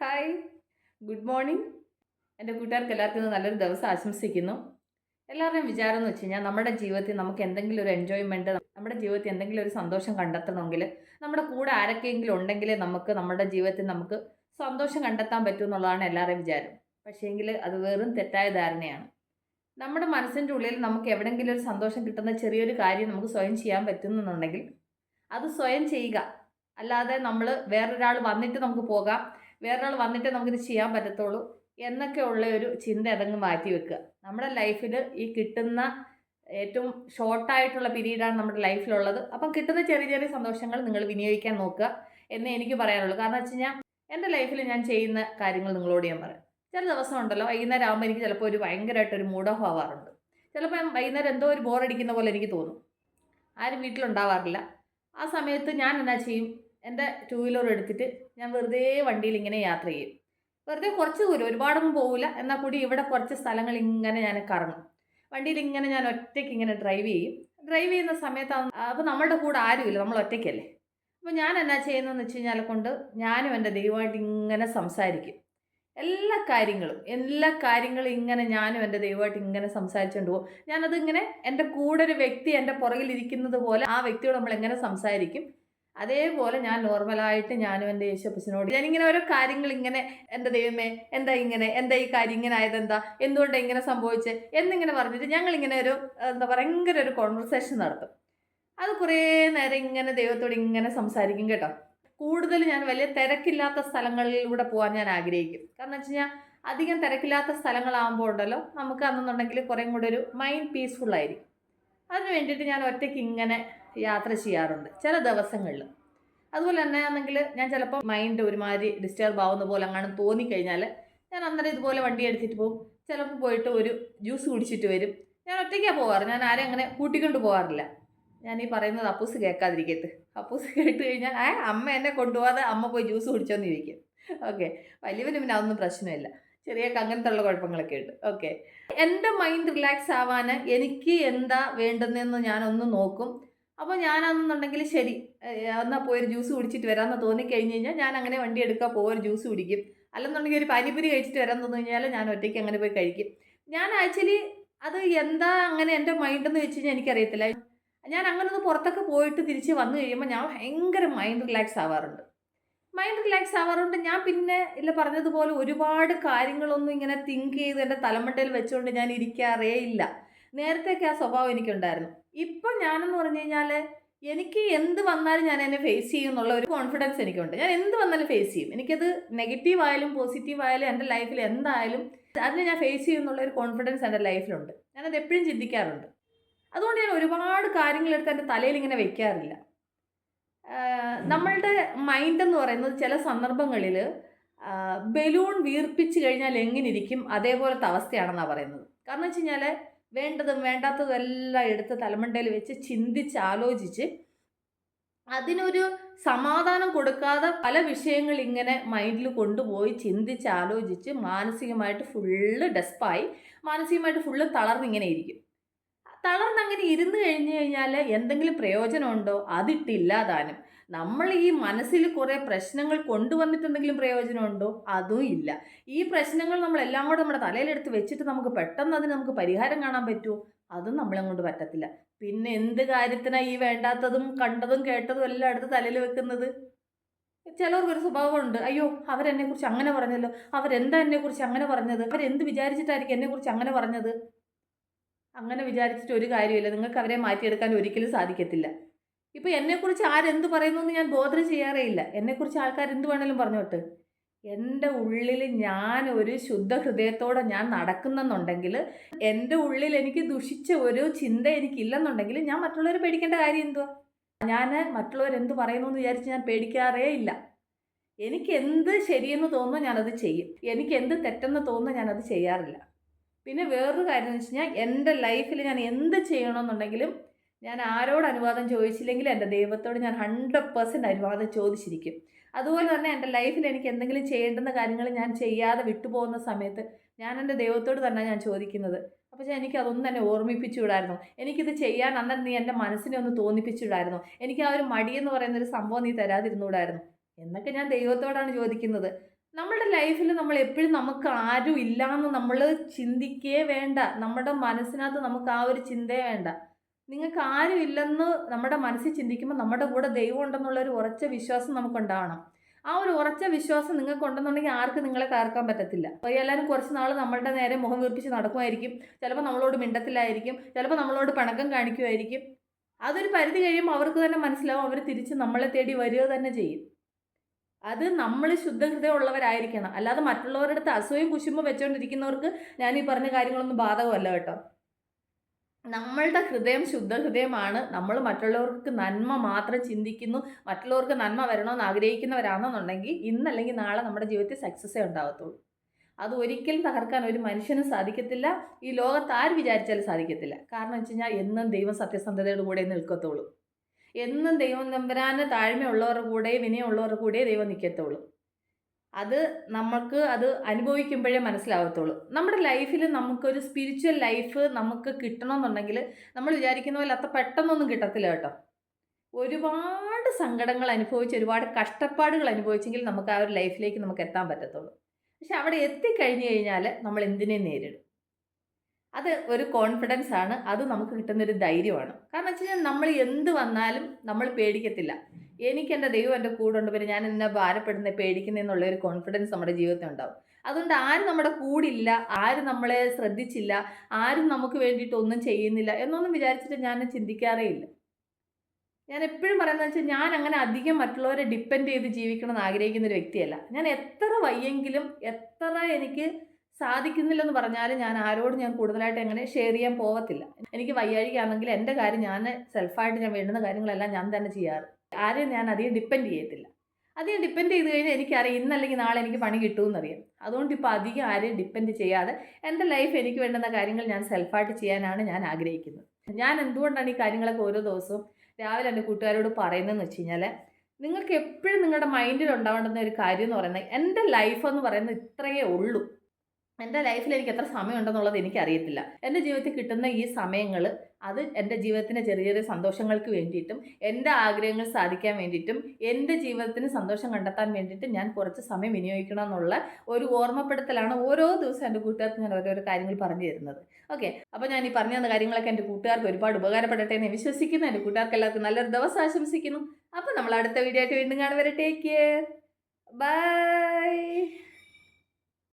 Hi good morning എന്റെ കൂട്ടുകാർക്ക് എല്ലാവർക്കും നല്ലൊരു ദിവസം ആശംസിക്കുന്നു. എല്ലാവരുടെയും വിചാരം എന്ന് വെച്ച് കഴിഞ്ഞാൽ നമ്മുടെ ജീവിതത്തിൽ നമുക്ക് എന്തെങ്കിലും ഒരു എൻജോയ്മെന്റ് നമ്മുടെ ജീവിതത്തിൽ എന്തെങ്കിലും ഒരു സന്തോഷം കണ്ടെത്തണമെങ്കിൽ നമ്മുടെ കൂടെ ആരൊക്കെയെങ്കിലും ഉണ്ടെങ്കിൽ നമുക്ക് നമ്മുടെ ജീവിതത്തിൽ നമുക്ക് സന്തോഷം കണ്ടെത്താൻ പറ്റും എന്നുള്ളതാണ് എല്ലാവരുടെയും വിചാരം. പക്ഷേങ്കിൽ അത് വെറും തെറ്റായ ധാരണയാണ്. നമ്മുടെ മനസ്സിന്റെ ഉള്ളിൽ നമുക്ക് എവിടെയെങ്കിലും ഒരു സന്തോഷം കിട്ടുന്ന ചെറിയൊരു കാര്യം നമുക്ക് സ്വയം ചെയ്യാൻ പറ്റുന്നുണ്ടെങ്കിൽ അത് സ്വയം ചെയ്യുക. അല്ലാതെ നമ്മൾ വേറൊരാൾ വന്നിട്ട് നമുക്ക് പോകാം വേറൊരാൾ വന്നിട്ട് നമുക്കിത് ചെയ്യാൻ പറ്റത്തുള്ളൂ എന്നൊക്കെ ഉള്ള ഒരു ചിന്ത അതങ്ങ് മാറ്റി വെക്കുക. നമ്മുടെ ലൈഫിൽ ഈ കിട്ടുന്ന ഏറ്റവും ഷോർട്ടായിട്ടുള്ള പീരീഡാണ് നമ്മുടെ ലൈഫിലുള്ളത്. അപ്പം കിട്ടുന്ന ചെറിയ ചെറിയ സന്തോഷങ്ങൾ നിങ്ങൾ വിനിയോഗിക്കാൻ നോക്കുക എന്നേ എനിക്ക് പറയാനുള്ളൂ. കാരണം വെച്ച് കഴിഞ്ഞാൽ എന്റെ ലൈഫിൽ ഞാൻ ചെയ്യുന്ന കാര്യങ്ങൾ നിങ്ങളോട് ഞാൻ പറയാം. ചില ദിവസം ഉണ്ടല്ലോ വൈകുന്നേരം ആകുമ്പോൾ എനിക്ക് ചിലപ്പോൾ ഒരു ഭയങ്കരമായിട്ട് ഒരു മൂഡ് ഓഫ് ആവാറുണ്ട്. ചിലപ്പോൾ ഞാൻ വൈകുന്നേരം എന്തോ ഒരു ബോർ അടിക്കുന്ന പോലെ എനിക്ക് തോന്നും. ആരും വീട്ടിലുണ്ടാവാറില്ല. ആ സമയത്ത് ഞാൻ എന്നാ ചെയ്യും? എന്റെ ടു വീലർ എടുത്തിട്ട് ഞാൻ വെറുതെ വണ്ടിയിൽ ഇങ്ങനെ യാത്ര ചെയ്യും. വെറുതെ കുറച്ച് ദൂരം ഒരുപാടൊന്നും പോകില്ല എന്നാൽ കൂടി ഇവിടെ കുറച്ച് സ്ഥലങ്ങൾ ഇങ്ങനെ ഞാൻ കറങ്ങും. വണ്ടിയിൽ ഇങ്ങനെ ഞാൻ ഒറ്റയ്ക്ക് ഇങ്ങനെ ഡ്രൈവ് ചെയ്യും. ഡ്രൈവ് ചെയ്യുന്ന സമയത്താണ് അപ്പോൾ നമ്മളുടെ കൂടെ ആരുമില്ല നമ്മൾ ഒറ്റയ്ക്കല്ലേ. അപ്പോൾ ഞാൻ എന്നാ ചെയ്യുന്നതെന്ന് വെച്ച് കഴിഞ്ഞാൽ കൊണ്ട് ഞാനും എന്റെ ദൈവമായിട്ട് ഇങ്ങനെ സംസാരിക്കും. എല്ലാ കാര്യങ്ങളും എല്ലാ കാര്യങ്ങളും ഇങ്ങനെ ഞാനും എന്റെ ദൈവമായിട്ട് ഇങ്ങനെ സംസാരിച്ചുകൊണ്ട് പോകും. ഞാനത് ഇങ്ങനെ എന്റെ കൂടെ ഒരു വ്യക്തി എന്റെ പുറകിൽ ഇരിക്കുന്നത് പോലെ ആ വ്യക്തിയോട് നമ്മൾ എങ്ങനെ സംസാരിക്കും? അതേപോലെ ഞാൻ നോർമലായിട്ട് ഞാനും എന്റെ യേശുപ്പച്ചനോട് ഞാനിങ്ങനെ ഓരോ കാര്യങ്ങൾ ഇങ്ങനെ എന്താ ദൈവമേ? എന്താ ഇങ്ങനെ? എന്താ ഈ കാര്യം? ഇങ്ങനെ ആയത് എന്താ? എന്തുകൊണ്ടാണ് ഇങ്ങനെ സംഭവിച്ചത് എന്നിങ്ങനെ പറഞ്ഞിട്ട് ഞങ്ങളിങ്ങനെ ഒരു എന്താ പറയുക ഭയങ്കര ഒരു കോൺവെർസേഷൻ നടത്തും. അത് കുറേ നേരം ഇങ്ങനെ ദൈവത്തോട് ഇങ്ങനെ സംസാരിക്കും കേട്ടോ. കൂടുതൽ ഞാൻ വലിയ തിരക്കില്ലാത്ത സ്ഥലങ്ങളിലൂടെ പോകാൻ ഞാൻ ആഗ്രഹിക്കും. കാരണം വെച്ച് കഴിഞ്ഞാൽ അധികം തിരക്കില്ലാത്ത സ്ഥലങ്ങളാകുമ്പോൾ ഉണ്ടല്ലോ നമുക്ക് അന്നെന്നുണ്ടെങ്കിൽ കുറേ കൂടെ ഒരു മൈൻഡ് പീസ്ഫുൾ ആയിരിക്കും. അതിന് വേണ്ടിയിട്ട് ഞാൻ ഒറ്റയ്ക്ക് ഇങ്ങനെ യാത്ര ചെയ്യാറുണ്ട് ചില ദിവസങ്ങളിൽ. അതുപോലെ തന്നെ ആണെങ്കിൽ ഞാൻ ചിലപ്പോൾ മൈൻഡ് ഒരുമാതിരി ഡിസ്റ്റർബ് ആവുന്ന പോലെ അങ്ങനെ തോന്നിക്കഴിഞ്ഞാൽ ഞാൻ അന്നേരം ഇതുപോലെ വണ്ടി എടുത്തിട്ട് പോകും. ചിലപ്പോൾ പോയിട്ട് ഒരു ജ്യൂസ് കുടിച്ചിട്ട് വരും. ഞാൻ ഒറ്റയ്ക്കാണ് പോകാറ്. ഞാൻ ആരെ അങ്ങനെ കൂട്ടിക്കൊണ്ട് പോകാറില്ല. ഞാൻ ഈ പറയുന്നത് അപ്പൂസ് കേൾക്കാതിരിക്കത്ത് അപ്പൂസ് കേട്ട് കഴിഞ്ഞാൽ ആ അമ്മ എന്നെ കൊണ്ടുപോകാതെ അമ്മ പോയി ജ്യൂസ് കുടിച്ചോന്ന് ചോദിക്കും ഓക്കെ. വലിയവന് പിന്നെ അതൊന്നും പ്രശ്നമില്ല. ചെറിയൊക്കെ അങ്ങനത്തെ ഉള്ള കുഴപ്പങ്ങളൊക്കെ ഉണ്ട്. ഓക്കെ. എന്റെ മൈൻഡ് റിലാക്സ് ആവാൻ എനിക്ക് എന്താ വേണ്ടതെന്ന് ഞാനൊന്ന് നോക്കും. അപ്പോൾ ഞാനാണെന്നുണ്ടെങ്കിൽ ശരി എന്നാൽ പോയി ഒരു ജ്യൂസ് കുടിച്ചിട്ട് വരാമെന്ന് തോന്നിക്കഴിഞ്ഞ് കഴിഞ്ഞാൽ ഞാൻ അങ്ങനെ വണ്ടി എടുക്കാൻ പോയി ഒരു ജ്യൂസ് കുടിക്കും. അല്ലെന്നുണ്ടെങ്കിൽ ഒരു പാനിപ്പൂരി കഴിച്ചിട്ട് വരാൻ തോന്നി കഴിഞ്ഞാൽ ഞാൻ ഒറ്റയ്ക്ക് അങ്ങനെ പോയി കഴിക്കും. ഞാൻ ആക്ച്വലി അത് എന്താ അങ്ങനെ എന്റെ മൈൻഡെന്ന് വെച്ച് കഴിഞ്ഞാൽ എനിക്കറിയത്തില്ല. ഞാൻ അങ്ങനെ ഒന്ന് പുറത്തൊക്കെ പോയിട്ട് തിരിച്ച് വന്നു കഴിയുമ്പോൾ ഞാൻ ഭയങ്കര മൈൻഡ് റിലാക്സ് ആവാറുണ്ട്. മൈൻഡ് റിലാക്സ് ആവാറുണ്ട്. ഞാൻ പിന്നെ ഇല്ല പറഞ്ഞതുപോലെ ഒരുപാട് കാര്യങ്ങളൊന്നും ഇങ്ങനെ തിങ്ക് ചെയ്ത് എന്റെ തലമണ്ടയിൽ വെച്ചുകൊണ്ട് ഞാൻ ഇരിക്കാറേ ഇല്ല. നേരത്തെയൊക്കെ ആ സ്വഭാവം എനിക്കുണ്ടായിരുന്നു. ഇപ്പം ഞാനെന്ന് പറഞ്ഞു കഴിഞ്ഞാൽ എനിക്ക് എന്ത് വന്നാലും ഞാൻ എന്നെ ഫേസ് ചെയ്യും എന്നുള്ള ഒരു കോൺഫിഡൻസ് എനിക്കുണ്ട്. ഞാൻ എന്ത് വന്നാലും ഫേസ് ചെയ്യും. എനിക്കത് നെഗറ്റീവ് ആയാലും പോസിറ്റീവ് ആയാലും എന്റെ ലൈഫിൽ എന്തായാലും അതിനെ ഞാൻ ഫേസ് ചെയ്യും എന്നുള്ള ഒരു കോൺഫിഡൻസ് എന്റെ ലൈഫിലുണ്ട് ഞാനത് എപ്പോഴും ചിന്തിക്കാറുണ്ട്. അതുകൊണ്ട് ഞാൻ ഒരുപാട് കാര്യങ്ങളെടുത്ത് എന്റെ തലയിൽ ഇങ്ങനെ വെക്കാറില്ല. നമ്മളുടെ മൈൻഡ് എന്ന് പറയുന്നത് ചില സന്ദർഭങ്ങളിൽ ബലൂൺ വീർപ്പിച്ച് കഴിഞ്ഞാൽ എങ്ങനെ ഇരിക്കും അതേപോലത്തെ അവസ്ഥയാണെന്നാണ് പറയുന്നത്. കാരണം വെച്ച് കഴിഞ്ഞാൽ വേണ്ടതും വേണ്ടാത്തതും എല്ലാം എടുത്ത് തലമണ്ടയിൽ വെച്ച് ചിന്തിച്ച് ആലോചിച്ച് അതിനൊരു സമാധാനം കൊടുക്കാതെ പല വിഷയങ്ങൾ ഇങ്ങനെ മൈൻഡിൽ കൊണ്ടുപോയി ചിന്തിച്ച് ആലോചിച്ച് മാനസികമായിട്ട് ഫുള്ള് ഡെസ്പായി മാനസികമായിട്ട് ഫുള്ള് തളർന്നിങ്ങനെ ഇരിക്കും. തളർന്നങ്ങനെ ഇരുന്ന് കഴിഞ്ഞു കഴിഞ്ഞാൽ എന്തെങ്കിലും പ്രയോജനമുണ്ടോ അതിട്ടില്ലാതാനും നമ്മൾ ഈ മനസ്സിൽ കുറേ പ്രശ്നങ്ങൾ കൊണ്ടുവന്നിട്ടുണ്ടെങ്കിലും പ്രയോജനമുണ്ടോ? അതും ഇല്ല. ഈ പ്രശ്നങ്ങൾ നമ്മൾ എല്ലാം കൂടെ നമ്മുടെ തലയിലെടുത്ത് വെച്ചിട്ട് നമുക്ക് പെട്ടെന്ന് അതിന് നമുക്ക് പരിഹാരം കാണാൻ പറ്റുമോ അതും നമ്മളെ കൊണ്ട് പറ്റത്തില്ല. പിന്നെ എന്ത് കാര്യത്തിനാണ് ഈ വേണ്ടാത്തതും കണ്ടതും കേട്ടതും എല്ലാം എടുത്ത് തലയിൽ വെക്കുന്നത്? ചിലവർക്കൊരു സ്വഭാവമുണ്ട്. അയ്യോ അവരെന്നെക്കുറിച്ച് അങ്ങനെ പറഞ്ഞല്ലോ. അവരെന്താ എന്നെക്കുറിച്ച് അങ്ങനെ പറഞ്ഞത്? അവരെന്ത് വിചാരിച്ചിട്ടായിരിക്കും എന്നെക്കുറിച്ച് അങ്ങനെ പറഞ്ഞത്? അങ്ങനെ വിചാരിച്ചിട്ട് ഒരു കാര്യമില്ല. നിങ്ങൾക്ക് അവരെ മാറ്റിയെടുക്കാൻ ഒരിക്കലും സാധിക്കത്തില്ല. ഇപ്പോൾ എന്നെക്കുറിച്ച് ആരെന്ത് പറയുന്നു എന്ന് ഞാൻ ബോധന ചെയ്യാറേ ഇല്ല എന്നെക്കുറിച്ച് ആൾക്കാർ എന്ത് വേണേലും പറഞ്ഞോട്ട് എന്റെ ഉള്ളിൽ ഞാൻ ഒരു ശുദ്ധ ഹൃദയത്തോടെ ഞാൻ നടക്കുന്നെന്നുണ്ടെങ്കിൽ എന്റെ ഉള്ളിൽ എനിക്ക് ദുഷിച്ച ഒരു ചിന്ത എനിക്കില്ലെന്നുണ്ടെങ്കിൽ ഞാൻ മറ്റുള്ളവരെ പേടിക്കേണ്ട കാര്യം എന്തുവാ? ഞാൻ മറ്റുള്ളവർ എന്ത് പറയുന്നു എന്ന് വിചാരിച്ച് ഞാൻ പേടിക്കാറേ ഇല്ല. എനിക്ക് എന്ത് ശരിയെന്ന് തോന്നുന്നു ഞാനത് ചെയ്യും. എനിക്ക് എന്ത് തെറ്റെന്ന് തോന്നുന്നു ഞാനത് ചെയ്യാറില്ല. പിന്നെ വേറൊരു കാര്യം എന്ന് വെച്ച് കഴിഞ്ഞാൽ എന്റെ ലൈഫിൽ ഞാൻ എന്ത് ചെയ്യണമെന്നുണ്ടെങ്കിലും ഞാൻ ആരോട് അനുവാദം ചോദിച്ചില്ലെങ്കിൽ എന്റെ ദൈവത്തോട് ഞാൻ ഹൺഡ്രഡ് പെർസെന്റ് അനുവാദം ചോദിച്ചിരിക്കും. അതുപോലെ തന്നെ എന്റെ ലൈഫിൽ എനിക്ക് എന്തെങ്കിലും ചെയ്യേണ്ടുന്ന കാര്യങ്ങൾ ഞാൻ ചെയ്യാതെ വിട്ടുപോകുന്ന സമയത്ത് ഞാൻ എന്റെ ദൈവത്തോട് തന്നെ ഞാൻ ചോദിക്കുന്നത്. അപ്പോൾ എനിക്ക് അതൊന്നും തന്നെ ഓർമ്മിപ്പിച്ചു വിടായിരുന്നു. എനിക്കിത് ചെയ്യാൻ അന്നേരം നീ എന്റെ മനസ്സിനെ ഒന്ന് തോന്നിപ്പിച്ചു വിടായിരുന്നു. എനിക്ക് ആ ഒരു മടിയെന്ന് പറയുന്ന ഒരു സംഭവം നീ തരാതിരുന്നുകൂടായിരുന്നു എന്നൊക്കെ ഞാൻ ദൈവത്തോടാണ് ചോദിക്കുന്നത്. നമ്മുടെ ലൈഫിൽ നമ്മൾ എപ്പോഴും നമുക്ക് ആരും ഇല്ലയെന്ന് നമ്മൾ ചിന്തിക്കേ വേണ്ട. നമ്മുടെ മനസ്സിനകത്ത് നമുക്ക് ആ ഒരു ചിന്തയേ വേണ്ട. നിങ്ങൾക്ക് ആരും ഇല്ലെന്ന് നമ്മുടെ മനസ്സിൽ ചിന്തിക്കുമ്പോൾ നമ്മുടെ കൂടെ ദൈവം ഉണ്ടെന്നുള്ള ഒരു ഉറച്ച വിശ്വാസം നമുക്കുണ്ടാവണം. ആ ഒരു ഉറച്ച വിശ്വാസം നിങ്ങൾക്ക് ഉണ്ടെന്നുണ്ടെങ്കിൽ ആർക്കും നിങ്ങളെ തകർക്കാൻ പറ്റത്തില്ല. എല്ലാവരും കുറച്ച് നാൾ നമ്മളുടെ നേരെ മുഖം വീർപ്പിച്ച് നടക്കുമായിരിക്കും. ചിലപ്പോൾ നമ്മളോട് മിണ്ടത്തിലായിരിക്കും ചിലപ്പോൾ നമ്മളോട് പണക്കം കാണിക്കുമായിരിക്കും. അതൊരു പരിധി കഴിയുമ്പോൾ അവർക്ക് തന്നെ മനസ്സിലാവും. അവർ തിരിച്ച് നമ്മളെ തേടി വരിക തന്നെ ചെയ്യും. അത് നമ്മൾ ശുദ്ധഹൃദയമുള്ളവരായിരിക്കണം. അല്ലാതെ മറ്റുള്ളവരുടെ അടുത്ത് അസൂയും കുശുമ്പും വെച്ചുകൊണ്ടിരിക്കുന്നവർക്ക് ഞാൻ ഈ പറഞ്ഞ കാര്യങ്ങളൊന്നും ബാധകമല്ല കേട്ടോ. നമ്മളുടെ ഹൃദയം ശുദ്ധ ഹൃദയമാണ് നമ്മൾ മറ്റുള്ളവർക്ക് നന്മ മാത്രം ചിന്തിക്കുന്നു. മറ്റുള്ളവർക്ക് നന്മ വരണമെന്ന് ആഗ്രഹിക്കുന്നവരാണെന്നുണ്ടെങ്കിൽ ഇന്നല്ലെങ്കിൽ നാളെ നമ്മുടെ ജീവിതത്തിൽ സക്സസ്സേ ഉണ്ടാകത്തുള്ളൂ അത് ഒരിക്കലും തകർക്കാൻ ഒരു മനുഷ്യനും സാധിക്കത്തില്ല. ഈ ലോകത്ത് ആര് വിചാരിച്ചാലും സാധിക്കത്തില്ല. കാരണം വെച്ച് കഴിഞ്ഞാൽ എന്നും ദൈവം സത്യസന്ധതയുടെ കൂടെ നിൽക്കത്തുള്ളൂ. എന്നും ദൈവം നമ്പരാന് താഴ്മയുള്ളവരുടെ കൂടെ വിനയമുള്ളവരുടെ കൂടെ ദൈവം നിൽക്കത്തുള്ളൂ. അത് നമുക്ക് അത് അനുഭവിക്കുമ്പോഴേ മനസ്സിലാവത്തുള്ളൂ. നമ്മുടെ ലൈഫിൽ നമുക്കൊരു സ്പിരിച്വൽ ലൈഫ് നമുക്ക് കിട്ടണമെന്നുണ്ടെങ്കിൽ നമ്മൾ വിചാരിക്കുന്ന പോലെ അത്ര പെട്ടെന്നൊന്നും കിട്ടത്തില്ല കേട്ടോ. ഒരുപാട് സങ്കടങ്ങൾ അനുഭവിച്ച് ഒരുപാട് കഷ്ടപ്പാടുകൾ അനുഭവിച്ചെങ്കിൽ നമുക്ക് ആ ഒരു ലൈഫിലേക്ക് നമുക്ക് എത്താൻ പറ്റത്തുള്ളൂ. പക്ഷെ അവിടെ എത്തിക്കഴിഞ്ഞു കഴിഞ്ഞാൽ നമ്മൾ എന്തിനേയും നേരിടും. അത് ഒരു കോൺഫിഡൻസ് ആണ്. അത് നമുക്ക് കിട്ടുന്നൊരു ധൈര്യമാണ്. കാരണം വെച്ച് കഴിഞ്ഞാൽ നമ്മൾ എന്ത് വന്നാലും നമ്മൾ പേടിക്കത്തില്ല. എനിക്ക് എന്റെ ദൈവം എന്റെ കൂടെ ഉണ്ട് പിന്നെ ഞാൻ എന്നെ ഭാരപ്പെടുന്ന പേടിക്കുന്നതെന്നുള്ള ഒരു കോൺഫിഡൻസ് നമ്മുടെ ജീവിതത്തിൽ ഉണ്ടാവും. അതുകൊണ്ട് ആരും നമ്മുടെ കൂടില്ല ആരും നമ്മളെ ശ്രദ്ധിച്ചില്ല ആരും നമുക്ക് വേണ്ടിയിട്ട് ഒന്നും ചെയ്യുന്നില്ല എന്നൊന്നും വിചാരിച്ചിട്ട് ഞാൻ ചിന്തിക്കാറേ ഇല്ല. ഞാൻ എപ്പോഴും പറയുന്നത് വെച്ചാൽ ഞാൻ അങ്ങനെ അധികം മറ്റുള്ളവരെ ഡിപ്പെൻഡ് ചെയ്ത് ജീവിക്കണം എന്ന് ആഗ്രഹിക്കുന്ന ഒരു വ്യക്തിയല്ല. ഞാൻ എത്ര വയ്യെങ്കിലും എത്ര എനിക്ക് സാധിക്കുന്നില്ലെന്ന് പറഞ്ഞാലും ഞാൻ ആരോടും ഞാൻ കൂടുതലായിട്ട് അങ്ങനെ ഷെയർ ചെയ്യാൻ പോകത്തില്ല എനിക്ക് വയ്യാഴികയാണെങ്കിൽ എന്റെ കാര്യം ഞാൻ സെൽഫായിട്ട് ഞാൻ വേണ്ടുന്ന കാര്യങ്ങളെല്ലാം ഞാൻ തന്നെ ചെയ്യാറ്. ആരെയും ഞാൻ അധികം ഡിപ്പെൻഡ് ചെയ്യത്തില്ല. അധികം ഡിപ്പെൻഡ് ചെയ്ത് കഴിഞ്ഞാൽ എനിക്കറിയാം ഇന്നല്ലെങ്കിൽ നാളെ എനിക്ക് പണി കിട്ടുമെന്നറിയാം. അതുകൊണ്ട് ഇപ്പോൾ അധികം ആരെയും ഡിപ്പെൻഡ് ചെയ്യാതെ എന്റെ ലൈഫ് എനിക്ക് വേണ്ടുന്ന കാര്യങ്ങൾ ഞാൻ സെൽഫായിട്ട് ചെയ്യാനാണ് ഞാൻ ആഗ്രഹിക്കുന്നത്. ഞാൻ എന്തുകൊണ്ടാണ് ഈ കാര്യങ്ങളൊക്കെ ഓരോ ദിവസവും രാവിലെ എന്റെ കൂട്ടുകാരോട് പറയുന്നതെന്ന് വെച്ച് കഴിഞ്ഞാൽ നിങ്ങൾക്ക് എപ്പോഴും നിങ്ങളുടെ മൈൻഡിൽ ഉണ്ടാവേണ്ടുന്ന ഒരു കാര്യം എന്ന് പറയുന്നത് എന്റെ ലൈഫ് എന്ന് പറയുന്നത് ഇത്രയേ ഉള്ളൂ. എന്റെ ലൈഫിൽ എനിക്ക് എത്ര സമയമുണ്ടെന്നുള്ളത് എനിക്കറിയത്തില്ല. എന്റെ ജീവിതത്തിൽ കിട്ടുന്ന ഈ സമയങ്ങൾ അത് എന്റെ ജീവിതത്തിന്റെ ചെറിയ ചെറിയ സന്തോഷങ്ങൾക്ക് വേണ്ടിയിട്ടും എന്റെ ആഗ്രഹങ്ങൾ സാധിക്കാൻ വേണ്ടിയിട്ടും എന്റെ ജീവിതത്തിന് സന്തോഷം കണ്ടെത്താൻ വേണ്ടിയിട്ട് ഞാൻ കുറച്ച് സമയം വിനിയോഗിക്കണം എന്നുള്ള ഒരു ഓർമ്മപ്പെടുത്തലാണ് ഓരോ ദിവസവും എന്റെ കൂട്ടുകാർക്ക് ഞാൻ ഓരോരോ കാര്യങ്ങൾ പറഞ്ഞു തരുന്നത്. ഓക്കെ അപ്പോൾ ഞാൻ ഈ പറഞ്ഞു തന്ന കാര്യങ്ങളൊക്കെ എന്റെ കൂട്ടുകാർക്ക് ഒരുപാട് ഉപകാരപ്പെടട്ടെ എന്ന് വിശ്വസിക്കുന്നു. എന്റെ കൂട്ടുകാർക്ക് എല്ലാവർക്കും നല്ലൊരു ദിവസം ആശംസിക്കുന്നു. അപ്പോൾ നമ്മൾ അടുത്ത വീഡിയോ ആയിട്ട് വീണ്ടും കാണുവരെ ടേക്ക് കെയർ. ബൈ.